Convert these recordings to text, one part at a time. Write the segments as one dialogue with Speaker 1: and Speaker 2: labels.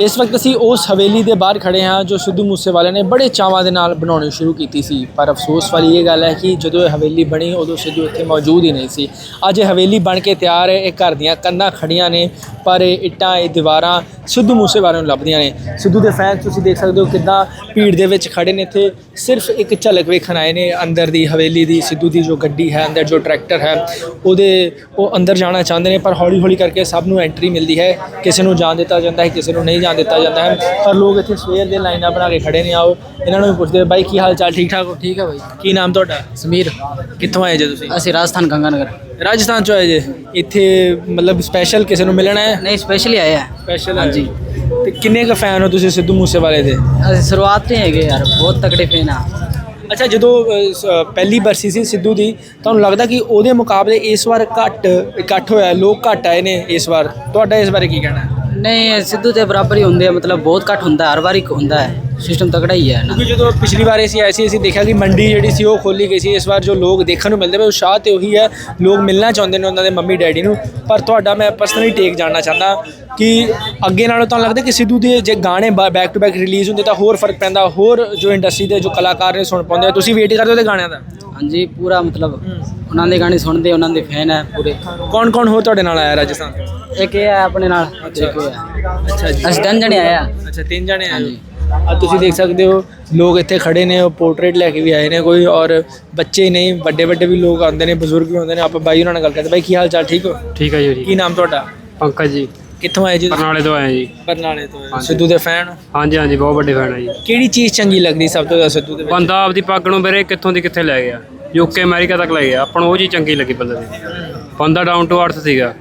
Speaker 1: ਇਸ ਵਕਤ ਅਸੀਂ ਉਸ ਹਵੇਲੀ ਦੇ ਬਾਹਰ ਖੜੇ ਹਾਂ ਜੋ ਸਿੱਧੂ ਮੂਸੇਵਾਲੇ ਨੇ ਬੜੇ ਚਾਵਾਂ ਦੇ ਨਾਲ ਬਣਾਉਣੀ ਸ਼ੁਰੂ ਕੀਤੀ ਸੀ। ਪਰ ਅਫਸੋਸ ਵਾਲੀ ਇਹ ਗੱਲ ਹੈ ਕਿ ਜਦੋਂ ਇਹ ਹਵੇਲੀ ਬਣੀ, ਉਦੋਂ ਸਿੱਧੂ ਇੱਥੇ ਮੌਜੂਦ ਹੀ ਨਹੀਂ ਸੀ। ਅੱਜ ਇਹ ਹਵੇਲੀ ਬਣ ਕੇ ਤਿਆਰ ਹੈ, ਇਹ ਘਰ ਦੀਆਂ ਕੰਧਾਂ ਖੜੀਆਂ ਨੇ, ਪਰ ਇਹ ਇੱਟਾਂ, ਇਹ ਦੀਵਾਰਾਂ ਸਿੱਧੂ ਮੂਸੇਵਾਲੇ ਨੂੰ ਲੱਭਦੀਆਂ ਨੇ। ਸਿੱਧੂ ਦੇ ਫੈਨ ਤੁਸੀਂ ਦੇਖ ਸਕਦੇ ਹੋ ਕਿੱਦਾਂ ਭੀੜ ਦੇ ਵਿੱਚ ਖੜੇ ਨੇ ਇੱਥੇ। ਸਿਰਫ ਇੱਕ ਝਲਕ ਵੇਖਣ ਆਏ ਨੇ ਅੰਦਰ ਦੀ ਹਵੇਲੀ ਦੀ, ਸਿੱਧੂ ਦੀ ਜੋ ਗੱਡੀ ਹੈ, ਅੰਦਰ ਜੋ ਟਰੈਕਟਰ ਹੈ, ਉਹਦੇ ਉਹ ਅੰਦਰ ਜਾਣਾ ਚਾਹੁੰਦੇ ਨੇ, ਪਰ ਹੌਲੀ ਹੌਲੀ ਕਰਕੇ ਸਭ ਨੂੰ ਐਂਟਰੀ ਮਿਲਦੀ ਹੈ। ਕਿਸੇ ਨੂੰ ਜਾਣ ਦਿੱਤਾ ਜਾਂਦਾ ਹੈ, ਕਿਸੇ ਨੂੰ ਨਹੀਂ ਜਾਣ ਦਿੱਤਾ ਜਾਂਦਾ ਹੈ। ਪਰ ਲੋਕ ਇੱਥੇ ਸਵੇਰ ਦੇ ਲਾਈਨਾਂ ਬਣਾ ਕੇ ਖੜੇ ਨੇ ਆਓ। ਇਹਨਾਂ ਨੂੰ ਵੀ ਪੁੱਛਦੇ ਬਾਈ ਕੀ ਹਾਲ ਚਾਲ? ਠੀਕ ਠਾਕ ਹੋ?
Speaker 2: ਠੀਕ ਹੈ ਭਾਈ
Speaker 1: ਕੀ ਨਾਮ ਤੁਹਾਡਾ?
Speaker 2: ਸਮੀਰ।
Speaker 1: ਕਿੱਥੋਂ ਆਏ ਜੇ ਤੁਸੀਂ?
Speaker 2: ਅਸੀਂ ਰਾਜਸਥਾਨ ਗੰਗਾਨਗਰ।
Speaker 1: ਰਾਜਸਥਾਨ ਚੋਂ ਆਏ ਜੇ। ਇੱਥੇ ਮਤਲਬ ਸਪੈਸ਼ਲ ਕਿਸੇ ਨੂੰ ਮਿਲਣਾ ਹੈ?
Speaker 2: ਨਹੀਂ ਸਪੈਸ਼ਲੀ ਆਏ ਆ।
Speaker 1: ਸਪੈਸ਼ਲ
Speaker 2: ਹਾਂਜੀ।
Speaker 1: ਤੇ ਕਿੰਨੇ ਕੁ ਫੈਨ ਹੋ ਤੁਸੀਂ ਸਿੱਧੂ ਮੂਸੇਵਾਲੇ ਦੇ?
Speaker 2: ਅਸੀਂ ਸ਼ੁਰੂਆਤ ਤੋਂ ਹੈਗੇ ਯਾਰ ਬਹੁਤ ਤਕੜੇ ਫੈਨ ਆ।
Speaker 1: ਅੱਛਾ ਜਦੋਂ ਪਹਿਲੀ ਬਰਸੀ ਸੀ ਸਿੱਧੂ ਦੀ ਤੁਹਾਨੂੰ ਲੱਗਦਾ ਕਿ ਉਹਦੇ ਮੁਕਾਬਲੇ ਇਸ ਵਾਰ ਘੱਟ ਇਕੱਠ ਹੋਇਆ ਲੋਕ ਘੱਟ ਆਏ ਨੇ ਇਸ ਵਾਰ? ਤੁਹਾਡਾ ਇਸ ਬਾਰੇ ਕੀ ਕਹਿਣਾ ਹੈ?
Speaker 2: ਨਹੀਂ ਸਿੱਧੂ ਦੇ ਬਰਾਬਰ ਹੀ ਹੁੰਦੇ ਆ ਮਤਲਬ ਬਹੁਤ ਘੱਟ ਹੁੰਦਾ ਹਰ ਵਾਰੀ ਹੁੰਦਾ ਹੈ। ਸਿਸਟਮ ਤਕੜਾ ਹੀ ਹੈ ਇਹਨਾਂ ਦਾ।
Speaker 1: ਕਿਉਂਕਿ ਜਦੋਂ ਪਿਛਲੀ ਵਾਰ ਅਸੀਂ ਆਏ ਸੀ ਅਸੀਂ ਦੇਖਿਆ ਕਿ ਮੰਡੀ ਜਿਹੜੀ ਸੀ ਉਹ ਖੋਲੀ ਗਈ ਸੀ। ਇਸ ਵਾਰ ਜੋ ਲੋਕ ਦੇਖਣ ਨੂੰ ਮਿਲਦੇ ਪਏ ਉਤਸ਼ਾਹ ਤੇ ਉਹੀ ਹੈ। ਲੋਕ ਮਿਲਣਾ ਚਾਹੁੰਦੇ ਨੇ ਉਹਨਾਂ ਦੇ ਮੰਮੀ ਡੈਡੀ ਨੂੰ। ਪਰ ਤੁਹਾਡਾ ਮੈਂ ਪਰਸਨਲੀ ਟੇਕ ਜਾਣਨਾ ਚਾਹੁੰਦਾ ਕਿ ਅੱਗੇ ਨਾਲੋਂ ਤੁਹਾਨੂੰ ਲੱਗਦਾ ਕਿ ਸਿੱਧੂ ਦੇ ਜੇ ਗਾਣੇ ਬੈਕ ਟੂ ਬੈਕ ਰਿਲੀਜ਼ ਹੁੰਦੇ ਤਾਂ ਹੋਰ ਫ਼ਰਕ ਪੈਂਦਾ। ਹੋਰ ਜੋ ਇੰਡਸਟਰੀ ਦੇ ਜੋ ਕਲਾਕਾਰ ਨੇ ਸੁਣ ਪਾਉਂਦੇ ਆ ਤੁਸੀਂ ਵੇਟ ਕਰਦੇ ਹੋ ਤੇ ਗਾਣਿਆਂ ਦਾ?
Speaker 2: ਹਾਂਜੀ ਪੂਰਾ ਮਤਲਬ ਉਹਨਾਂ ਦੇ ਗਾਣੇ ਸੁਣਦੇ ਉਹਨਾਂ ਦੇ ਫੈਨ ਹੈ ਪੂਰੇ।
Speaker 1: ਕੌਣ ਕੌਣ ਹੋਰ ਤੁਹਾਡੇ ਨਾਲ ਆਇਆ ਰਾਜਸਥਾਨ?
Speaker 2: ਇੱਕ ਇਹ ਹੈ ਆਪਣੇ ਨਾਲ ਇੱਕ ਇਹ ਹੈ
Speaker 1: ਅੱਛਾ ਜੀ।
Speaker 2: ਅਸੀਂ ਤਿੰਨ ਜਣੇ ਆਏ ਆ।
Speaker 1: ਅੱਛਾ ਤਿੰਨ ਜਣੇ ਆਏ
Speaker 2: ਹਾਂਜੀ।
Speaker 1: ਆ ਤੁਸੀਂ ਦੇਖ ਸਕਦੇ ਹੋ ਲੋਕ ਇੱਥੇ ਖੜੇ ਨੇ ਉਹ ਪੋਰਟਰੇਟ ਲੈ ਕੇ ਵੀ ਆਏ ਨੇ ਕੋਈ ਔਰ ਬੱਚੇ ਹੀ ਨਹੀਂ ਵੱਡੇ ਵੱਡੇ ਵੀ ਲੋਕ ਆਉਂਦੇ ਨੇ ਬਜ਼ੁਰਗ ਵੀ ਆਉਂਦੇ ਨੇ ਆਪਾਂ ਬਾਈ ਉਹਨਾਂ ਨਾਲ ਗੱਲ ਕਰਦੇ ਬਾਈ ਕੀ ਹਾਲ ਚਾਲ ਠੀਕ ਹੋ?
Speaker 3: ਠੀਕ ਹੈ ਜੀ
Speaker 1: ਕੀ ਨਾਮ ਤੁਹਾਡਾ?
Speaker 3: ਪੰਕਜ ਜੀ।
Speaker 1: ਕਿੱਥੋਂ ਆਏ ਜੀ?
Speaker 3: ਬਰਨਾਲੇ ਤੋਂ ਆਏ ਜੀ।
Speaker 1: ਬਰਨਾਲੇ ਤੋਂ ਆਏ। ਸਿੱਧੂ ਦੇ ਫੈਨ?
Speaker 3: ਹਾਂਜੀ ਹਾਂਜੀ ਬਹੁਤ ਵੱਡੇ ਫੈਨ ਹੈ ਜੀ।
Speaker 1: ਕਿਹੜੀ ਚੀਜ਼ ਚੰਗੀ ਲੱਗਦੀ ਸਭ ਤੋਂ ਜ਼ਿਆਦਾ ਸਿੱਧੂ ਦੇ ਵਿੱਚ?
Speaker 3: ਬੰਦਾ ਆਪਦੀ ਪੱਗ ਨੂੰ ਵੀਰੇ ਕਿੱਥੋਂ ਦੀ ਕਿੱਥੇ ਲੈ ਗਿਆ? ਯੂਕੇ ਅਮਰੀਕਾ ਤੱਕ ਲੈ ਗਿਆ। ਆਪਾਂ ਨੂੰ ਉਹ ਚੀਜ਼ ਚੰਗੀ ਲੱਗੀ ਬੰਦੇ ਦੀ। ਬੰਦਾ ਡਾਊਨ ਟੂ ਅਰਥ ਸੀਗਾ।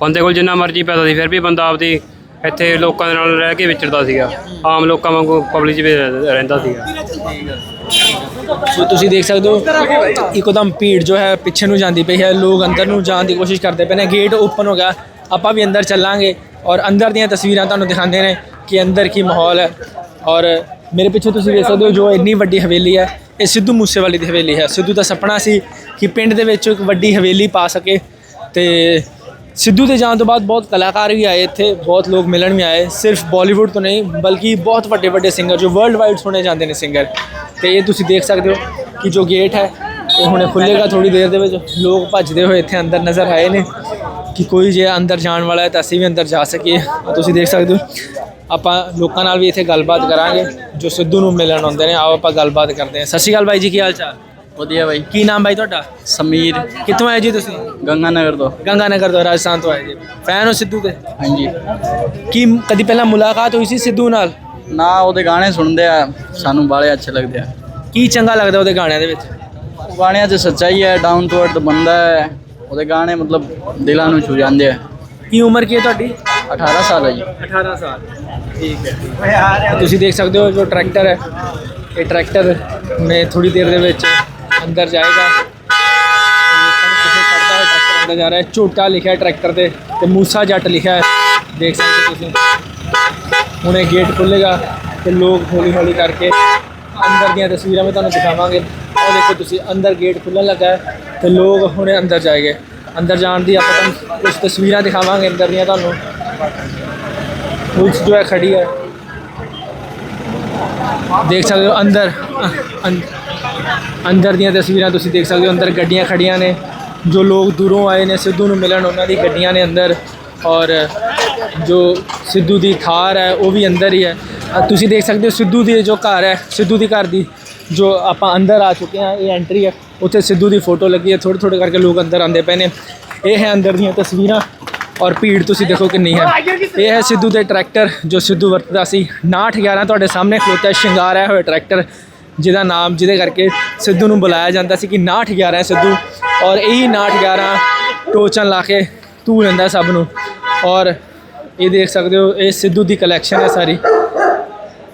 Speaker 3: ਬੰਦੇ ਕੋਲ ਜਿੰਨਾ ਮਰਜ਼ੀ ਪੈਸਾ ਸੀ, ਫਿਰ ਵੀ ਬੰਦਾ ਆਪਦੀ ਇੱਥੇ ਲੋਕਾਂ ਦੇ ਨਾਲ ਰਹਿ ਕੇ ਵਿਚਰਦਾ ਸੀਗਾ। ਆਮ ਲੋਕਾਂ ਵਾਂਗੂ ਪਬਲਿਕ 'ਚ ਰਹਿ- ਰਹਿੰਦਾ ਸੀਗਾ।
Speaker 1: ਸੋ ਤੁਸੀਂ ਦੇਖ ਸਕਦੇ ਹੋ, ਇੱਕਦਮ ਭੀੜ ਜੋ ਹੈ ਪਿੱਛੇ ਨੂੰ ਜਾਂਦੀ ਪਈ ਹੈ। ਲੋਕ ਅੰਦਰ ਨੂੰ ਜਾਣ ਦੀ ਕੋਸ਼ਿਸ਼ ਕਰਦੇ ਪਏ ਨੇ। ਗੇਟ ਓਪਨ ਹੋ ਗਿਆ। ਆਪਾਂ ਵੀ ਅੰਦਰ ਚੱਲਾਂਗੇ ਔਰ ਅੰਦਰ ਦੀਆਂ ਤਸਵੀਰਾਂ ਤੁਹਾਨੂੰ ਦਿਖਾਉਂਦੇ ਨੇ ਕਿ ਅੰਦਰ ਕੀ ਮਾਹੌਲ ਹੈ। ਔਰ ਮੇਰੇ ਪਿੱਛੇ ਤੁਸੀਂ ਦੇਖ ਸਕਦੇ ਹੋ, ਜੋ ਇੰਨੀ ਵੱਡੀ ਹਵੇਲੀ ਹੈ, ਇਹ ਸਿੱਧੂ ਮੂਸੇਵਾਲੇ ਦੀ ਹਵੇਲੀ ਹੈ। ਸਿੱਧੂ ਦਾ ਸੁਪਨਾ ਸੀ ਕਿ ਪਿੰਡ ਦੇ ਵਿੱਚ ਇੱਕ ਵੱਡੀ ਹਵੇਲੀ ਪਾ ਸਕੇ ਤੇ ਸਿੱਧੂ ਦੇ ਜਾਣ ਤੋਂ ਬਾਅਦ ਬਹੁਤ ਕਲਾਕਾਰ ਵੀ ਆਏ ਇੱਥੇ ਬਹੁਤ ਲੋਕ ਮਿਲਣ ਵੀ ਆਏ ਸਿਰਫ ਬਾਲੀਵੁੱਡ ਤੋਂ ਨਹੀਂ ਬਲਕਿ ਬਹੁਤ ਵੱਡੇ ਵੱਡੇ ਸਿੰਗਰ ਜੋ ਵਰਲਡ ਵਾਈਡ ਸੁਣੇ ਜਾਂਦੇ ਨੇ ਸਿੰਗਰ ਤੇ ਇਹ ਤੁਸੀਂ ਦੇਖ ਸਕਦੇ ਹੋ ਕਿ ਜੋ ਗੇਟ ਹੈ ਇਹ ਹੁਣੇ ਖੁੱਲੇਗਾ ਥੋੜੀ ਦੇਰ ਦੇ ਵਿੱਚ ਲੋਕ ਭੱਜਦੇ ਹੋਏ ਇੱਥੇ ਅੰਦਰ ਨਜ਼ਰ ਆਏ ਨੇ ਕਿ ਕੋਈ ਜੇ ਅੰਦਰ ਜਾਣ ਵਾਲਾ ਹੈ ਤਾਂ ਅਸੀਂ ਵੀ ਅੰਦਰ ਜਾ ਸਕੀਏ ਤੁਸੀਂ ਦੇਖ ਸਕਦੇ ਹੋ ਆਪਾਂ ਲੋਕਾਂ ਨਾਲ ਵੀ ਇੱਥੇ ਗੱਲਬਾਤ ਕਰਾਂਗੇ ਜੋ ਸਿੱਧੂ ਨੂੰ ਮਿਲਣ ਆਉਂਦੇ ਨੇ ਆਓ ਆਪਾਂ ਗੱਲਬਾਤ ਕਰਦੇ ਹਾਂ ਸਤਿ ਸ਼੍ਰੀ ਅਕਾਲ ਬਾਈ ਜੀ ਕੀ ਹਾਲ ਚਾਲ
Speaker 2: ਵਧੀਆ ਬਾਈ।
Speaker 1: ਕੀ ਨਾਮ ਬਾਈ ਤੁਹਾਡਾ?
Speaker 2: ਸਮੀਰ।
Speaker 1: ਕਿੱਥੋਂ ਆਏ ਜੀ ਤੁਸੀਂ?
Speaker 2: ਗੰਗਾਨਗਰ ਤੋਂ।
Speaker 1: ਗੰਗਾਨਗਰ ਤੋਂ ਰਾਜਸਥਾਨ ਤੋਂ ਆਏ ਜੀ। ਫੈਨ ਹੋ ਸਿੱਧੂ ਦੇ?
Speaker 2: ਹਾਂਜੀ।
Speaker 1: ਕੀ ਕਦੀ ਪਹਿਲਾਂ ਮੁਲਾਕਾਤ ਹੋਈ ਸੀ ਸਿੱਧੂ ਨਾਲ?
Speaker 2: ਨਾ ਉਹਦੇ ਗਾਣੇ ਸੁਣਦੇ ਆ। ਸਾਨੂੰ ਬਾਲੇ ਅੱਛੇ ਲੱਗਦੇ ਆ।
Speaker 1: ਕੀ ਚੰਗਾ ਲੱਗਦਾ ਉਹਦੇ ਗਾਣਿਆਂ ਦੇ ਵਿੱਚ?
Speaker 2: ਗਾਣਿਆਂ 'ਚ ਸੱਚਾਈ ਹੈ ਡਾਊਨ ਟੂ ਅਰਥ ਬੰਦਾ ਹੈ। ਉਹਦੇ ਗਾਣੇ ਮਤਲਬ ਦਿਲਾਂ ਨੂੰ ਛੂ ਜਾਂਦੇ ਆ।
Speaker 1: ਕੀ ਉਮਰ ਕੀ ਹੈ ਤੁਹਾਡੀ?
Speaker 2: 18 ਸਾਲ ਹੈ ਜੀ।
Speaker 1: 18 ਸਾਲ। ਠੀਕ ਹੈ। ਤੁਸੀਂ ਦੇਖ ਸਕਦੇ ਹੋ ਜੋ ਟਰੈਕਟਰ ਹੈ। ਇਹ ਟਰੈਕਟਰ ਨੇ ਥੋੜੀ ਦੇਰ ਦੇ ਵਿੱਚ ਅੰਦਰ ਜਾਏਗਾ ਲੋਕਾਂ ਨੂੰ ਕਿਸੇ ਚੜਦਾ ਹੋਇਆ ਟਰੈਕਟਰ ਅੰਦਰ ਜਾ ਰਿਹਾ ਹੈ ਝੋਟਾ ਲਿਖਿਆ ਹੈ ਟਰੈਕਟਰ ਤੇ ਤੇ ਮੂਸਾ ਜੱਟ ਲਿਖਿਆ ਹੈ ਦੇਖ ਸਕਦੇ ਹੋ ਤੁਸੀਂ ਹੁਣੇ ਗੇਟ ਖੁੱਲੇਗਾ ਤੇ ਲੋਕ ਹੌਲੀ ਹੌਲੀ ਕਰਕੇ ਅੰਦਰ ਦੀਆਂ ਤਸਵੀਰਾਂ ਮੈਂ ਤੁਹਾਨੂੰ ਦਿਖਾਵਾਂਗੇ ਉਹ ਦੇਖੋ ਤੁਸੀਂ ਅੰਦਰ ਗੇਟ ਖੁੱਲਣ ਲੱਗਾ ਹੈ ਤੇ ਲੋਕ ਹੁਣੇ ਅੰਦਰ ਜਾਏਗੇ ਅੰਦਰ ਜਾਣ ਦੀ ਆਪਾਂ ਤੁਹਾਨੂੰ ਕੁਝ ਤਸਵੀਰਾਂ ਦਿਖਾਵਾਂਗੇ ਅੰਦਰ ਦੀਆਂ ਤੁਹਾਨੂੰ ਪੁਲਿਸ ਜੋ ਹੈ ਖੜੀ ਹੈ ਦੇਖ ਸਕਦੇ ਹੋ ਅੰਦਰ ਅੰ- ਅੰਦਰ ਦੀਆਂ ਤਸਵੀਰਾਂ ਤੁਸੀਂ ਦੇਖ ਸਕਦੇ ਹੋ, ਅੰਦਰ ਗੱਡੀਆਂ ਖੜੀਆਂ ਨੇ। ਜੋ ਲੋਕ ਦੂਰੋਂ ਆਏ ਨੇ, ਸਿੱਧੂ ਨੂੰ ਮਿਲਣ ਉਹਨਾਂ ਦੀ ਗੱਡੀਆਂ ਨੇ ਅੰਦਰ। ਔਰ ਜੋ ਸਿੱਧੂ ਦੀ ਥਾਰ ਹੈ, ਉਹ ਵੀ ਅੰਦਰ ਹੀ ਹੈ। ਤੁਸੀਂ ਦੇਖ ਸਕਦੇ ਹੋ ਸਿੱਧੂ ਦੀ ਜੋ ਘਰ ਹੈ, ਸਿੱਧੂ ਦੀ ਘਰ ਦੀ ਜੋ ਆਪਾਂ ਅੰਦਰ ਆ ਚੁੱਕੇ ਹਾਂ, ਇਹ ਐਂਟਰੀ ਹੈ। ਉੱਥੇ ਸਿੱਧੂ ਦੀ ਫੋਟੋ ਲੱਗੀ ਹੈ ਥੋੜ੍ਹੇ ਥੋੜ੍ਹੇ ਕਰਕੇ ਲੋਕ ਅੰਦਰ ਆਉਂਦੇ ਪਏ ਨੇ। ਇਹ ਹੈ ਅੰਦਰ ਦੀਆਂ ਤਸਵੀਰਾਂ। ਔਰ ਭੀੜ ਤੁਸੀਂ ਦੇਖੋ ਕਿੰਨੀ ਹੈ। ਇਹ ਹੈ ਸਿੱਧੂ ਦੇ ਟਰੈਕਟਰ, ਜੋ ਸਿੱਧੂ ਵਰਤਦਾ ਸੀ। 6911 ਤੁਹਾਡੇ ਸਾਹਮਣੇ ਖਲੋਤਾ ਸ਼ਿੰਗਾਰਿਆ ਹੋਇਆ ਟਰੈਕਟਰ। ਜਿਹਦਾ ਨਾਮ, ਜਿਹਦੇ ਕਰਕੇ ਸਿੱਧੂ ਨੂੰ ਬੁਲਾਇਆ ਜਾਂਦਾ ਸੀ ਕਿ 6911 ਹੈ ਸਿੱਧੂ। ਔਰ ਇਹੀ 6911 ਟੋਚਨ ਲਾ ਕੇ ਧੂ ਲੈਂਦਾ ਸਭ ਨੂੰ। ਔਰ ਇਹ ਦੇਖ ਸਕਦੇ ਹੋ, ਇਹ ਸਿੱਧੂ ਦੀ ਕਲੈਕਸ਼ਨ ਹੈ ਸਾਰੀ।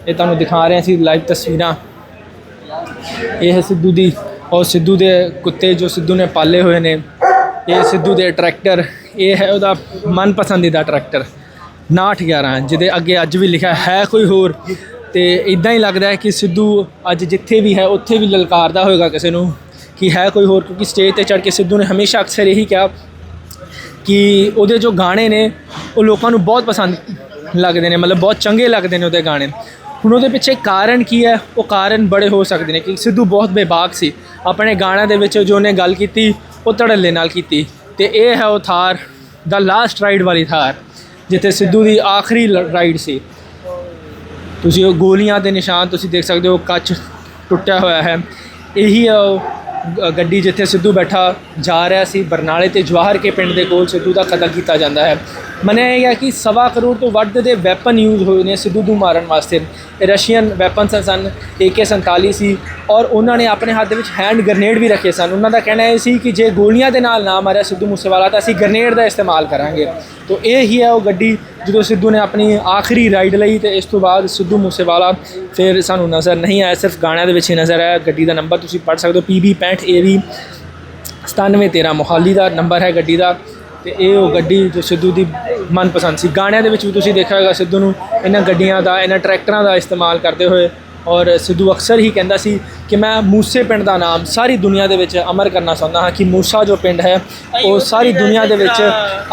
Speaker 1: ਇਹ ਤੁਹਾਨੂੰ ਦਿਖਾ ਰਹੇ ਹਾਂ ਅਸੀਂ ਲਾਈਵ ਤਸਵੀਰਾਂ। ਇਹ ਹੈ ਸਿੱਧੂ ਦੀ, ਔਰ ਸਿੱਧੂ ਦੇ ਕੁੱਤੇ ਜੋ ਸਿੱਧੂ ਨੇ ਪਾਲੇ ਹੋਏ ਨੇ। ਇਹ ਸਿੱਧੂ ਦੇ ਟਰੈਕਟਰ ਇਹ ਹੈ ਉਹਦਾ ਮਨ ਪਸੰਦੀਦਾ ਟਰੈਕਟਰ 6911 ਜਿਹਦੇ ਅੱਗੇ ਅੱਜ ਵੀ ਲਿਖਿਆ ਹੈ ਕੋਈ ਹੋਰ। ਤੇ ਇਦਾਂ ਹੀ ਲੱਗਦਾ ਹੈ ਕਿ ਸਿੱਧੂ ਅੱਜ ਜਿੱਥੇ ਵੀ ਹੈ, ਉੱਥੇ ਵੀ ਲਲਕਾਰਦਾ ਹੋਏਗਾ ਕਿਸੇ ਨੂੰ ਕਿ ਹੈ ਕੋਈ ਹੋਰ, ਕਿਉਂਕਿ ਸਟੇਜ ਤੇ ਚੜ ਕੇ ਸਿੱਧੂ ਨੇ ਹਮੇਸ਼ਾ ਅਕਸਰ ਇਹੀ ਕਿਹਾ ਕਿ ਉਹਦੇ ਜੋ ਗਾਣੇ ਨੇ, ਉਹ ਲੋਕਾਂ ਨੂੰ ਬਹੁਤ ਪਸੰਦ ਲੱਗਦੇ ਨੇ, ਮਤਲਬ ਬਹੁਤ ਚੰਗੇ ਲੱਗਦੇ ਨੇ ਉਹਦੇ ਗਾਣੇ। ਹੁਣ ਉਹਦੇ ਪਿੱਛੇ ਕਾਰਨ ਕੀ ਹੈ? ਉਹ ਕਾਰਨ ਬੜੇ ਹੋ ਸਕਦੇ ਨੇ ਕਿ ਸਿੱਧੂ ਬਹੁਤ ਬੇਬਾਕ ਸੀ। ਆਪਣੇ ਗਾਣਿਆਂ ਦੇ ਵਿੱਚ ਜੋ ਉਹਨੇ ਗੱਲ ਕੀਤੀ, ਉਹ ਧੜੱਲੇ ਨਾਲ ਕੀਤੀ। ਤੇ ਇਹ ਹੈ ਉਹ ਥਾਰ ਦਾ ਲਾਸਟ ਰਾਈਡ ਵਾਲੀ ਥਾਰ, ਜਿੱਥੇ ਸਿੱਧੂ ਦੀ ਆਖਰੀ ਰਾਈਡ ਸੀ। ਤੁਸੀਂ ਉਹ ਗੋਲੀਆਂ ਦੇ ਨਿਸ਼ਾਨ ਤੁਸੀਂ ਦੇਖ ਸਕਦੇ ਹੋ ਕੱਚ ਟੁੱਟਿਆ ਹੋਇਆ ਹੈ। ਇਹੀ ਗੱਡੀ ਜਿੱਥੇ ਸਿੱਧੂ ਬੈਠਾ ਜਾ ਰਿਹਾ ਸੀ, ਬਰਨਾਲੇ ਤੇ ਜਵਾਹਰ ਕੇ ਪਿੰਡ ਦੇ ਕੋਲ ਸਿੱਧੂ ਦਾ ਕਤਲ ਕੀਤਾ ਜਾਂਦਾ ਹੈ। ਮੰਨਿਆ ਇਹ ਗਿਆ ਕਿ ਸਵਾ ਕਰੋੜ ਤੋਂ ਵੱਧ ਦੇ ਵੈਪਨ ਯੂਜ਼ ਹੋਏ ਨੇ ਸਿੱਧੂ ਨੂੰ ਮਾਰਨ ਵਾਸਤੇ। ਇਹ ਰਸ਼ੀਅਨ ਵੈਪਨਸ ਸਨ AK47 ਸੀ, ਔਰ ਉਹਨਾਂ ਨੇ ਆਪਣੇ ਹੱਥ ਦੇ ਵਿੱਚ ਹੈਂਡ ਗ੍ਰਨੇਡ ਵੀ ਰੱਖੇ ਸਨ। ਉਹਨਾਂ ਦਾ ਕਹਿਣਾ ਇਹ ਸੀ ਕਿ ਜੇ ਗੋਲੀਆਂ ਦੇ ਨਾਲ ਨਾ ਮਾਰਿਆ ਸਿੱਧੂ ਮੂਸੇਵਾਲਾ, ਤਾਂ ਅਸੀਂ ਗ੍ਰਨੇਡ ਦਾ ਇਸਤੇਮਾਲ ਕਰਾਂਗੇ। ਤੋਂ ਇਹ ਹੀ ਹੈ ਉਹ ਗੱਡੀ ਜਦੋਂ ਸਿੱਧੂ ਨੇ ਆਪਣੀ ਆਖਰੀ ਰਾਈਡ ਲਈ ਤੇ ਇਸ ਤੋਂ ਬਾਅਦ ਸਿੱਧੂ ਮੂਸੇਵਾਲਾ ਫਿਰ ਸਾਨੂੰ ਨਜ਼ਰ ਨਹੀਂ ਆਇਆ, ਸਿਰਫ ਗਾਣਿਆਂ ਦੇ ਵਿੱਚ ਹੀ ਨਜ਼ਰ ਆਇਆ। ਗੱਡੀ ਦਾ ਨੰਬਰ ਤੁਸੀਂ ਪੜ੍ਹ ਸਕਦੇ ਹੋ PB 65 AV 9713 ਮੋਹਾਲੀ ਦਾ ਨੰਬਰ ਹੈ ਗੱਡੀ ਦਾ ਤੇ ਇਹ ਉਹ ਗੱਡੀ ਜੋ ਸਿੱਧੂ ਦੀ ਮਨਪਸੰਦ ਸੀ। ਗਾਣਿਆਂ ਦੇ ਵਿੱਚ ਵੀ ਤੁਸੀਂ ਦੇਖਿਆ ਹੋਵੇਗਾ ਸਿੱਧੂ ਨੂੰ ਇਹਨਾਂ ਗੱਡੀਆਂ ਦਾ, ਇਹਨਾਂ ਟਰੈਕਟਰਾਂ ਦਾ ਇਸਤੇਮਾਲ ਕਰਦੇ ਹੋਏ ਔਰ ਸਿੱਧੂ ਅਕਸਰ ਹੀ ਕਹਿੰਦਾ ਸੀ ਕਿ ਮੈਂ ਮੂਸੇ ਪਿੰਡ ਦਾ ਨਾਮ ਸਾਰੀ ਦੁਨੀਆ ਦੇ ਵਿੱਚ ਅਮਰ ਕਰਨਾ ਚਾਹੁੰਦਾ ਹਾਂ ਕਿ ਮੂਸਾ ਜੋ ਪਿੰਡ ਹੈ ਉਹ ਸਾਰੀ ਦੁਨੀਆ ਦੇ ਵਿੱਚ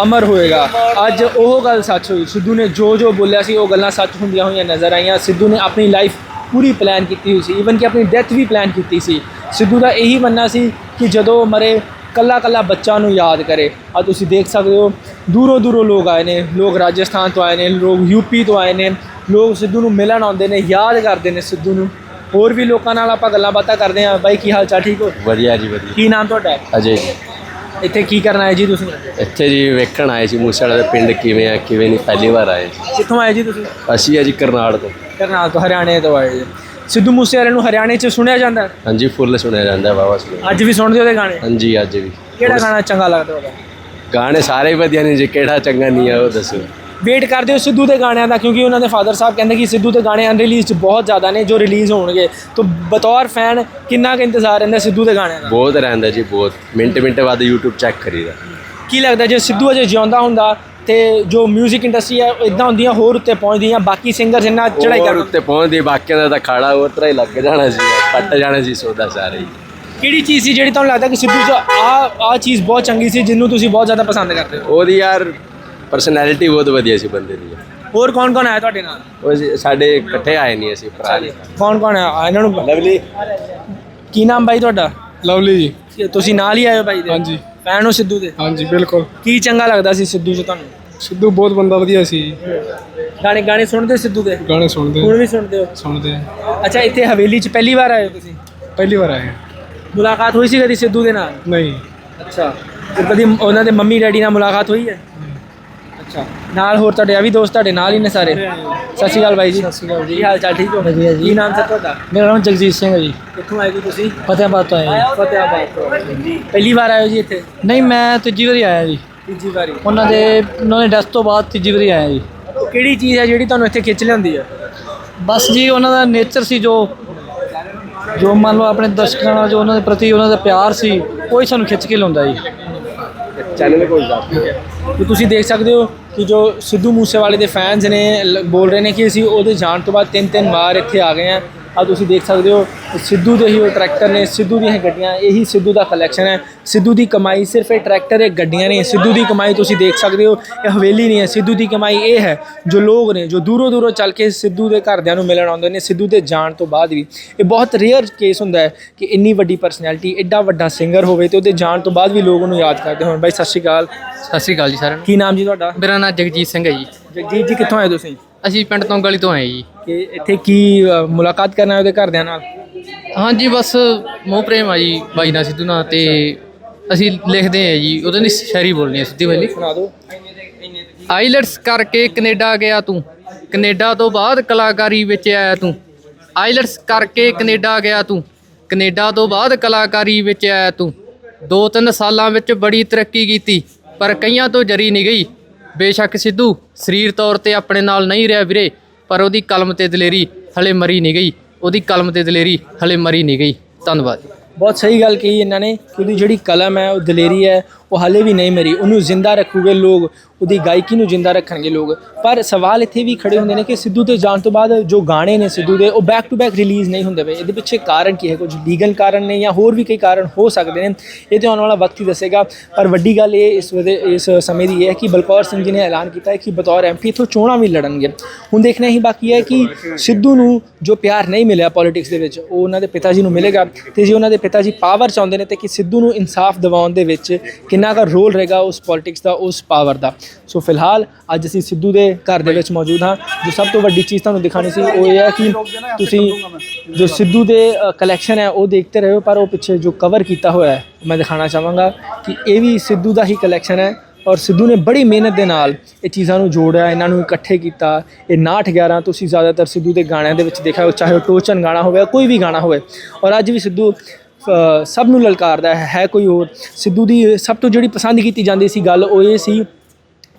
Speaker 1: ਅਮਰ ਹੋਏਗਾ। ਅੱਜ ਉਹ ਗੱਲ ਸੱਚ ਹੋਈ। ਸਿੱਧੂ ਨੇ ਜੋ ਜੋ ਬੋਲਿਆ ਸੀ ਉਹ ਗੱਲਾਂ ਸੱਚ ਹੁੰਦੀਆਂ ਹੋਈਆਂ ਨਜ਼ਰ ਆਈਆਂ। ਸਿੱਧੂ ਨੇ ਆਪਣੀ ਲਾਈਫ ਪੂਰੀ ਪਲਾਨ ਕੀਤੀ ਹੋਈ ਸੀ। ਈਵਨ ਕਿ ਆਪਣੀ ਡੈਥ ਵੀ ਪਲਾਨ ਕੀਤੀ ਸੀ। ਸਿੱਧੂ ਦਾ ਇਹੀ ਮੰਨਣਾ ਸੀ ਕਿ ਜਦੋਂ ਮਰੇ ਕੱਲਾ ਕੱਲਾ ਬੱਚਾ ਨੂੰ ਯਾਦ ਕਰੇ। ਆ ਤੁਸੀਂ ਦੇਖ ਸਕਦੇ ਹੋ ਦੂਰੋਂ ਦੂਰੋਂ ਲੋਕ ਆਏ ਨੇ। ਲੋਕ ਰਾਜਸਥਾਨ ਤੋਂ ਆਏ ਨੇ ਲੋਕ ਯੂਪੀ ਤੋਂ ਆਏ ਨੇ। ਲੋਕ ਸਿੱਧੂ ਨੂੰ ਮਿਲਣ ਆਉਂਦੇ ਨੇ ਯਾਦ ਕਰਦੇ ਨੇ ਸਿੱਧੂ ਨੂੰ। ਹੋਰ ਵੀ ਲੋਕਾਂ ਨਾਲ ਆਪਾਂ ਗੱਲਾਂ ਬਾਤਾਂ ਕਰਦੇ ਹਾਂ। ਬਾਈ ਕੀ ਹਾਲ ਚਾਲ? ਠੀਕ ਹੋ?
Speaker 4: ਵਧੀਆ ਜੀ ਵਧੀਆ।
Speaker 1: ਕੀ ਨਾਮ ਤੁਹਾਡਾ? ਹੈ
Speaker 4: ਅਜੇ। ਜੀ
Speaker 1: ਇੱਥੇ ਕੀ ਕਰਨ ਆਏ ਜੀ ਤੁਸੀਂ?
Speaker 4: ਇੱਥੇ ਜੀ ਵੇਖਣ ਆਏ ਸੀ ਮੂਸੇਵਾਲੇ ਦਾ ਪਿੰਡ ਕਿਵੇਂ ਆ ਕਿਵੇਂ ਨਹੀਂ ਪਹਿਲੀ ਵਾਰ ਆਏ ਜੀ
Speaker 1: ਕਿੱਥੋਂ ਆਏ ਜੀ ਤੁਸੀਂ?
Speaker 4: ਅਸੀਂ ਆ ਜੀ ਕਰਨਾਲ ਤੋਂ।
Speaker 1: ਕਰਨਾਲ ਤੋਂ ਹਰਿਆਣੇ ਤੋਂ ਆਏ ਜੀ। ਸਿੱਧੂ ਮੂਸੇਵਾਲੇ ਨੂੰ ਹਰਿਆਣੇ 'ਚ ਸੁਣਿਆ ਜਾਂਦਾ? ਹੈ?
Speaker 4: ਹਾਂਜੀ ਫੁੱਲ ਸੁਣਿਆ ਜਾਂਦਾ ਬਾਬਾ ਸੁਣਿਆ
Speaker 1: ਅੱਜ ਵੀ ਸੁਣਦੇ ਉਹਦੇ ਗਾਣੇ?
Speaker 4: ਹਾਂਜੀ ਅੱਜ ਵੀ।
Speaker 1: ਕਿਹੜਾ ਗਾਣਾ ਚੰਗਾ ਲੱਗਦਾ ਉਹਦਾ?
Speaker 4: ਗਾਣੇ ਸਾਰੇ ਵਧੀਆ ਨੇ ਜੀ ਕਿਹੜਾ ਚੰਗਾ ਨਹੀਂ ਆ ਉਹ ਦੱਸੋ।
Speaker 1: ਵੇਟ ਕਰਦੇ ਹੋ ਸਿੱਧੂ ਦੇ ਗਾਣਿਆਂ ਦਾ ਕਿਉਂਕਿ ਉਹਨਾਂ ਦੇ ਫਾਦਰ ਸਾਹਿਬ ਕਹਿੰਦੇ ਕਿ ਸਿੱਧੂ ਦੇ ਗਾਣੇ ਅਨਰਿਲੀਜ਼ਡ ਬਹੁਤ ਜ਼ਿਆਦਾ ਨੇ ਜੋ ਰਿਲੀਜ਼ ਹੋਣਗੇ। ਤਾਂ ਬਤੌਰ ਫੈਨ ਕਿੰਨਾ ਕੁ ਇੰਤਜ਼ਾਰ ਰਹਿੰਦਾ ਸਿੱਧੂ ਦੇ ਗਾਣਿਆਂ ਦਾ?
Speaker 4: ਬਹੁਤ ਰਹਿੰਦਾ ਜੀ ਬਹੁਤ। ਮਿੰਟ ਮਿੰਟ ਬਾਅਦ YouTube ਚੈੱਕ ਕਰੀਦਾ।
Speaker 1: ਕੀ ਲੱਗਦਾ ਜੇ ਸਿੱਧੂ ਅਜੇ ਜਿਉਂਦਾ ਹੁੰਦਾ ਤੇ ਜੋ 뮤직 ਇੰਡਸਟਰੀ ਹੈ ਇਦਾਂ ਹੁੰਦੀਆਂ ਹੋਰ ਉੱਤੇ ਪਹੁੰਚਦੀਆਂ ਬਾਕੀ ਸਿੰਗਰਸ ਇੰਨਾ ਚੜਾਈ
Speaker 4: ਹੋਰ
Speaker 1: ਕਰ
Speaker 4: ਉੱਤੇ ਪਹੁੰਚਦੀ ਬਾਕੀਆਂ ਦਾ ਤਾਂ ਖਾੜਾ ਹੋਰ ਤਰ੍ਹਾਂ ਹੀ ਲੱਗ ਜਾਣਾ ਸੀ ਪੱਟ ਜਾਣਾ ਸੀ ਸੌਦਾ ਸਾਰੇ
Speaker 1: ਕਿਹੜੀ ਚੀਜ਼ ਸੀ ਜਿਹੜੀ ਤੁਹਾਨੂੰ ਲੱਗਦਾ ਕਿ ਸਿੱਧੂ 'ਚ ਆ ਆ ਚੀਜ਼ ਬਹੁਤ ਚੰਗੀ ਸੀ ਜਿਹਨੂੰ ਤੁਸੀਂ ਬਹੁਤ ਜ਼ਿਆਦਾ ਪਸੰਦ ਕਰਦੇ ਹੋ?
Speaker 4: ਉਹਦੀ ਯਾਰ ਪਰਸਨੈਲਿਟੀ ਬਹੁਤ ਵਧੀਆ ਸੀ ਬੰਦੇ ਦੀ।
Speaker 1: ਹੋਰ ਕੌਣ ਕੌਣ ਆਇਆ ਤੁਹਾਡੇ ਨਾਲ?
Speaker 4: ਉਹ ਜੀ ਸਾਡੇ ਇਕੱਠੇ ਆਏ ਨਹੀਂ ਅਸੀਂ ਭਰਾ ਜੀ।
Speaker 1: ਕੌਣ ਕੌਣ ਆਇਆ? ਇਹਨਾਂ ਨੂੰ?
Speaker 4: ਲਵਲੀ।
Speaker 1: ਕੀ ਨਾਮ ਬਾਈ ਤੁਹਾਡਾ?
Speaker 5: ਲਵਲੀ ਜੀ।
Speaker 1: ਕੀ ਤੁਸੀਂ ਨਾਲ ਹੀ ਆਏ ਹੋ ਬਾਈ ਦੇ?
Speaker 5: ਹਾਂਜੀ।
Speaker 1: ਫੈਨ ਹੋ ਸਿੱਧੂ ਦੇ?
Speaker 5: ਹਾਂਜੀ ਬਿਲਕੁਲ।
Speaker 1: ਕੀ ਚੰਗਾ ਲੱਗਦਾ ਸੀ ਸਿੱਧੂ 'ਚ ਤੁਹਾਨੂੰ?
Speaker 5: ਸਿੱਧੂ ਬਹੁਤ ਬੰਦਾ ਵਧੀਆ ਸੀ ਜੀ।
Speaker 1: ਗਾਣੇ ਗਾਣੇ ਸੁਣਦੇ ਸਿੱਧੂ ਦੇ?
Speaker 5: ਗਾਣੇ ਸੁਣਦੇ।
Speaker 1: ਹੁਣ ਵੀ ਸੁਣਦੇ ਹੋ?
Speaker 5: ਸੁਣਦੇ।
Speaker 1: ਅੱਛਾ ਇੱਥੇ ਹਵੇਲੀ 'ਚ ਪਹਿਲੀ ਵਾਰ ਆਏ ਹੋ ਤੁਸੀਂ?
Speaker 5: ਪਹਿਲੀ ਵਾਰ ਆਏ
Speaker 1: ਮੁਲਾਕਾਤ ਹੋਈ ਸੀ ਕਦੀ ਸਿੱਧੂ ਦੇ ਨਾਲ?
Speaker 5: ਨਹੀਂ।
Speaker 1: ਅੱਛਾ। ਤੇ ਕਦੀ ਉਹਨਾਂ ਦੇ ਮੰਮੀ ਡੈਡੀ ਨਾਲ ਮੁਲਾਕਾਤ ਹੋਈ ਹੈ? ਅੱਛਾ। ਨਾਲ ਹੋਰ ਤੁਹਾਡੇ ਆ ਵੀ ਦੋਸਤ ਤੁਹਾਡੇ ਨਾਲ ਹੀ ਨੇ ਸਾਰੇ? ਸਤਿ ਸ਼੍ਰੀ ਅਕਾਲ ਬਾਈ ਜੀ। ਸਤਿ ਸ਼੍ਰੀ ਅਕਾਲ ਜੀ। ਕੀ ਹਾਲ ਚਾਲ ਠੀਕ ਹੋ? ਵਧੀਆ ਜੀ। ਕੀ ਨਾਮ ਸਰ ਤੁਹਾਡਾ?
Speaker 5: ਮੇਰਾ ਨਾਮ ਜਗਜੀਤ ਸਿੰਘ ਹੈ ਜੀ।
Speaker 1: ਕਿੱਥੋਂ ਆਏ ਜੀ ਤੁਸੀਂ?
Speaker 5: ਫਤਿਆਬਾਦ ਤੋਂ ਆਇਆ
Speaker 1: ਫਤਿਆਬਾਦ ਤੋਂ ਪਹਿਲੀ ਵਾਰ ਆਏ ਹੋ ਜੀ ਇੱਥੇ?
Speaker 5: ਨਹੀਂ ਮੈਂ ਤੀਜੀ ਵਾਰੀ ਆਇਆ ਜੀ।
Speaker 1: ਤੀਜੀ ਵਾਰੀ।
Speaker 5: ਉਹਨਾਂ ਦੇ ਉਹਨਾਂ ਦੇ ਡੈਥ ਤੋਂ ਬਾਅਦ ਤੀਜੀ ਵਾਰੀ ਆਇਆ ਜੀ।
Speaker 1: ਕਿਹੜੀ ਚੀਜ਼ ਹੈ ਜਿਹੜੀ ਤੁਹਾਨੂੰ ਇੱਥੇ ਖਿੱਚ ਲਿਆਉਂਦੀ ਹੈ?
Speaker 5: ਬਸ ਜੀ ਉਹਨਾਂ ਦਾ ਨੇਚਰ ਸੀ ਜੋ ਜੋ ਮੰਨ ਲਓ ਆਪਣੇ ਦਰਸ਼ਕਾਂ ਨਾਲ ਜੋ ਉਹਨਾਂ ਦੇ ਪ੍ਰਤੀ ਉਹਨਾਂ ਦਾ ਪਿਆਰ ਸੀ ਉਹ ਹੀ ਸਾਨੂੰ ਖਿੱਚ ਕੇ ਲਾਉਂਦਾ ਜੀ।
Speaker 4: ਚੈਨਲ ਕੋਲ ਜਾ
Speaker 1: ਤੇ ਤੁਸੀਂ ਦੇਖ ਸਕਦੇ ਹੋ ਕਿ ਜੋ ਸਿੱਧੂ ਮੂਸੇਵਾਲੇ ਦੇ ਫੈਨਸ ਨੇ ਲ- ਬੋਲ ਰਹੇ ਨੇ ਕਿ ਅਸੀਂ ਉਹਦੇ ਜਾਣ ਤੋਂ ਬਾਅਦ ਤਿੰਨ ਤਿੰਨ ਵਾਰ ਇੱਥੇ ਆ ਗਏ ਆ ਆ ਤੁਸੀਂ ਦੇਖ ਸਕਦੇ ਹੋ ਸਿੱਧੂ ਦੇ ਹੀ ਉਹ ਟਰੈਕਟਰ ਨੇ ਸਿੱਧੂ ਦੀਆਂ ਗੱਡੀਆਂ ਇਹੀ ਸਿੱਧੂ ਦਾ ਕਲੈਕਸ਼ਨ ਹੈ। ਸਿੱਧੂ ਦੀ ਕਮਾਈ ਸਿਰਫ ਇਹ ਟਰੈਕਟਰ ਇਹ ਗੱਡੀਆਂ ਨਹੀਂ ਸਿੱਧੂ ਦੀ ਕਮਾਈ ਤੁਸੀਂ ਦੇਖ ਸਕਦੇ ਹੋ ਇਹ ਹਵੇਲੀ ਨਹੀਂ ਹੈ ਸਿੱਧੂ ਦੀ ਕਮਾਈ ਇਹ ਹੈ ਜੋ ਲੋਕ ਨੇ ਜੋ ਦੂਰੋਂ ਦੂਰੋਂ ਚੱਲ ਕੇ ਸਿੱਧੂ ਦੇ ਘਰਦਿਆਂ ਨੂੰ ਮਿਲਣ ਆਉਂਦੇ ਨੇ ਸਿੱਧੂ ਦੇ ਜਾਣ ਤੋਂ ਬਾਅਦ ਵੀ। ਇਹ ਬਹੁਤ ਰੇਅਰ ਕੇਸ ਹੁੰਦਾ ਹੈ ਕਿ ਇੰਨੀ ਵੱਡੀ ਪਰਸਨੈਲਿਟੀ ਐਡਾ ਵੱਡਾ ਸਿੰਗਰ ਹੋਵੇ ਤੇ ਉਹਦੇ ਜਾਣ ਤੋਂ ਬਾਅਦ ਵੀ ਲੋਕ ਉਹਨੂੰ ਯਾਦ ਕਰਦੇ ਹੋਣ। ਬਾਈ ਸਤਿ ਸ਼੍ਰੀ ਅਕਾਲ।
Speaker 6: ਸਤਿ ਸ਼੍ਰੀ ਅਕਾਲ ਜੀ ਸਾਰਿਆਂ ਨੂੰ।
Speaker 1: ਕੀ ਨਾਮ ਜੀ ਤੁਹਾਡਾ?
Speaker 6: ਮੇਰਾ ਨਾਮ ਜਗਜੀਤ ਸਿੰਘ ਹੈ ਜੀ।
Speaker 1: ਜਗਜੀਤ ਜੀ ਕਿੱਥੋਂ ਆਏ ਤੁਸੀਂ?
Speaker 6: ਅਸੀਂ ਪਿੰਡ ਤੋਂ ਗਲੀ ਤੋਂ ਆਏ ਜੀ।
Speaker 1: ਕਿ ਇੱਥੇ ਕੀ ਅ, ਮੁਲਾਕਾਤ ਕਰਨਾ ਹੈ ਉਹਦੇ ਘਰਦਿਆਂ ਨਾਲ?
Speaker 6: ਹਾਂਜੀ ਬਸ ਮੋਹ ਪ੍ਰੇਮ ਆ ਜੀ ਬਾਈ ਨਾਲ ਸਿੱਧੂ ਨਾਲ ਤੇ ਅਸੀਂ ਲਿਖਦੇ ਆ ਜੀ ਉਹਦੇ ਦੀ ਸ਼ਾਇਰੀ ਬੋਲਣੀ ਹੈ ਸਿੱਧੀ ਵਾਲੀ
Speaker 1: ਸੁਣਾ ਦਿਓ।
Speaker 6: ਆਈਲੈਟਸ ਕਰਕੇ ਕੈਨੇਡਾ ਗਿਆ ਤੂੰ। ਕੈਨੇਡਾ ਤੋਂ ਬਾਅਦ ਕਲਾਕਾਰੀ ਵਿੱਚ ਆਇਆ ਤੂੰ। ਆਈਲੈਟਸ ਕਰਕੇ ਕੈਨੇਡਾ ਗਿਆ ਤੂੰ। ਕੈਨੇਡਾ ਤੋਂ ਬਾਅਦ ਕਲਾਕਾਰੀ ਵਿੱਚ ਆਇਆ ਤੂੰ। ਦੋ ਤਿੰਨ ਸਾਲਾਂ ਵਿੱਚ ਬੜੀ ਤਰੱਕੀ ਕੀਤੀ ਪਰ ਕਈਆਂ ਤੋਂ ਜਰੀ ਨਹੀਂ ਗਈ। ਬੇਸ਼ੱਕ ਸਿੱਧੂ ਸਰੀਰ ਤੌਰ ਤੇ ਆਪਣੇ ਨਾਲ ਨਹੀਂ ਰਿਹਾ ਵੀਰੇ। ਪਰ ਉਹਦੀ ਕਲਮ ਤੇ ਦਲੇਰੀ ਹਲੇ ਮਰੀ ਨਹੀਂ ਗਈ। ਉਹਦੀ ਕਲਮ ਤੇ ਦਲੇਰੀ ਹਲੇ ਮਰੀ ਨਹੀਂ ਗਈ। ਧੰਨਵਾਦ।
Speaker 1: ਬਹੁਤ ਸਹੀ ਗੱਲ ਕਹੀ ਇਹਨਾਂ ਨੇ ਕਿ ਉਹਦੀ ਜਿਹੜੀ ਕਲਮ ਹੈ, ਉਹ ਦਲੇਰੀ ਹੈ ਉਹ ਹਾਲੇ ਵੀ ਨਹੀਂ ਮਰੀ। ਉਹਨੂੰ ਜ਼ਿੰਦਾ ਰੱਖੂਗੇ ਲੋਕ, ਉਹਦੀ ਗਾਇਕੀ ਨੂੰ ਜਿੰਦਾ ਰੱਖਣਗੇ ਲੋਕ। ਪਰ ਸਵਾਲ ਇੱਥੇ ਵੀ ਖੜੇ ਹੁੰਦੇ ਨੇ ਕਿ ਸਿੱਧੂ ਤੇ ਜਾਣ ਤੋਂ ਬਾਅਦ ਜੋ ਗਾਣੇ ਨੇ ਸਿੱਧੂ ਦੇ, ਉਹ ਬੈਕ ਟੂ ਬੈਕ ਰਿਲੀਜ਼ ਨਹੀਂ ਹੁੰਦੇ ਪਏ। ਇਹਦੇ ਪਿੱਛੇ ਕਾਰਨ ਕੀ ਹੈ? ਕੁਝ ਲੀਗਲ ਕਾਰਨ ਨੇ ਜਾਂ ਹੋਰ ਵੀ ਕਈ ਕਾਰਨ ਹੋ ਸਕਦੇ ਨੇ? ਇਹ ਤੇ ਆਉਣ ਵਾਲਾ ਵਕਤ ਹੀ ਦੱਸੇਗਾ। ਪਰ ਵੱਡੀ ਗੱਲ ਇਹ ਇਸ ਵੇਲੇ, ਇਸ ਸਮੇਂ ਦੀ ਇਹ ਹੈ ਕਿ ਬਲਕੌਰ ਸਿੰਘ ਜੀ ਨੇ ਐਲਾਨ ਕੀਤਾ ਹੈ ਕਿ ਬਤੌਰ ਐਮਪੀ ਤੋਂ ਚੋਣਾਂ ਵੀ ਲੜਨਗੇ। ਹੁਣ ਦੇਖਣਾ ਹੀ ਬਾਕੀ ਹੈ ਕਿ ਸਿੱਧੂ ਨੂੰ ਜੋ ਪਿਆਰ ਨਹੀਂ ਮਿਲਿਆ ਪੋਲਿਟਿਕਸ ਦੇ ਵਿੱਚ, ਉਹ ਉਹਨਾਂ ਦੇ ਪਿਤਾ ਜੀ ਨੂੰ ਮਿਲੇਗਾ। ਤੇ ਜੇ ਉਹਨਾਂ ਦੇ ਪਿਤਾ ਜੀ ਪਾਵਰ ਚਾਹੁੰਦੇ ਨੇ ਤੇ ਕਿ ਸਿੱਧੂ ਨੂੰ ਇਨਸਾਫ ਦਿਵਾਉਣ ਦੇ ਵਿੱਚ ਕਿੰਨਾ ਕੁ ਰੋਲ ਰਹੇਗਾ ਉਸ ਪੋਲਿਟਿਕਸ ਦਾ ਉਸ ਪਾਵਰ ਦਾ। ਸੋ ਫਿਲਹਾਲ ਅੱਜ ਅਸੀਂ ਸਿੱਧੂ ਦੇ ਘਰ ਦੇ ਵਿੱਚ ਮੌਜੂਦ ਹਾਂ। ਜੋ ਸਭ ਤੋਂ ਵੱਡੀ ਚੀਜ਼ ਤੁਹਾਨੂੰ ਦਿਖਾਣੀ ਸੀ ਉਹ ਇਹ ਹੈ ਕਿ ਤੁਸੀਂ ਜੋ ਸਿੱਧੂ ਦੇ ਕਲੈਕਸ਼ਨ ਹੈ ਉਹ ਦੇਖਦੇ ਰਹੇ ਹੋ ਪਰ ਉਹ ਪਿੱਛੇ ਜੋ ਕਵਰ ਕੀਤਾ ਹੋਇਆ ਹੈ ਮੈਂ ਦਿਖਾਣਾ ਚਾਹਾਂਗਾ ਕਿ ਇਹ ਵੀ ਸਿੱਧੂ ਦਾ ਹੀ ਕਲੈਕਸ਼ਨ ਹੈ ਔਰ ਸਿੱਧੂ ਨੇ ਬੜੀ ਮਿਹਨਤ ਦੇ ਨਾਲ ਇਹ ਚੀਜ਼ਾਂ ਨੂੰ ਜੋੜਿਆ ਇਹਨਾਂ ਨੂੰ ਇਕੱਠੇ ਕੀਤਾ। ਇਹ 69 11 ਤੁਸੀਂ ਜ਼ਿਆਦਾਤਰ ਸਿੱਧੂ ਦੇ ਗਾਣਿਆਂ ਦੇ ਵਿੱਚ ਦੇਖਿਆ ਹੋਵੇ, ਚਾਹੇ ਉਹ ਟੋਚਨ ਗਾਣਾ ਹੋਵੇ ਕੋਈ ਵੀ ਗਾਣਾ ਹੋਵੇ। ਔਰ ਅੱਜ ਵੀ ਸਿੱਧੂ ਸਭ ਨੂੰ ਲਲਕਾਰਦਾ ਹੈ ਕੋਈ ਹੋਰ? ਸਿੱਧੂ ਦੀ ਸਭ ਤੋਂ ਜਿਹੜੀ ਪਸੰਦ ਕੀਤੀ ਜਾਂਦੀ ਸੀ ਗੱਲ ਉਹ ਇਹ ਸੀ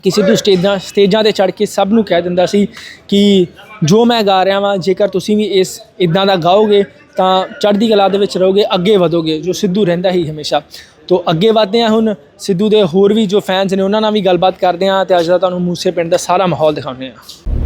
Speaker 1: ਕਿ ਸਿੱਧੂ ਸਟੇਜਾਂ ਸਟੇਜਾਂ ਤੇ ਚੜ੍ਹ ਕੇ ਸਭ ਨੂੰ ਕਹਿ ਦਿੰਦਾ ਸੀ ਕਿ ਜੋ ਮੈਂ ਗਾ ਰਿਹਾ ਵਾਂ, ਜੇਕਰ ਤੁਸੀਂ ਵੀ ਇਸ ਇਦਾਂ ਦਾ ਗਾਓਗੇ, ਤਾਂ ਚੜ੍ਹਦੀ ਕਲਾ ਦੇ ਵਿੱਚ ਰਹੋਗੇ, ਅੱਗੇ ਵਧੋਗੇ, ਜੋ ਸਿੱਧੂ ਰਹਿੰਦਾ ਹੀ ਹਮੇਸ਼ਾ। ਤੋਂ ਅੱਗੇ ਵਧਦੇ ਹਾਂ ਹੁਣ, ਸਿੱਧੂ ਦੇ ਹੋਰ ਵੀ ਜੋ ਫੈਨਸ ਨੇ, ਉਹਨਾਂ ਨਾਲ ਵੀ ਗੱਲਬਾਤ ਕਰਦੇ ਹਾਂ ਤੇ ਅੱਜ ਦਾ ਤੁਹਾਨੂੰ ਮੂਸੇ ਪਿੰਡ ਦਾ ਸਾਰਾ ਮਾਹੌਲ ਦਿਖਾਉਂਦੇ ਹਾਂ।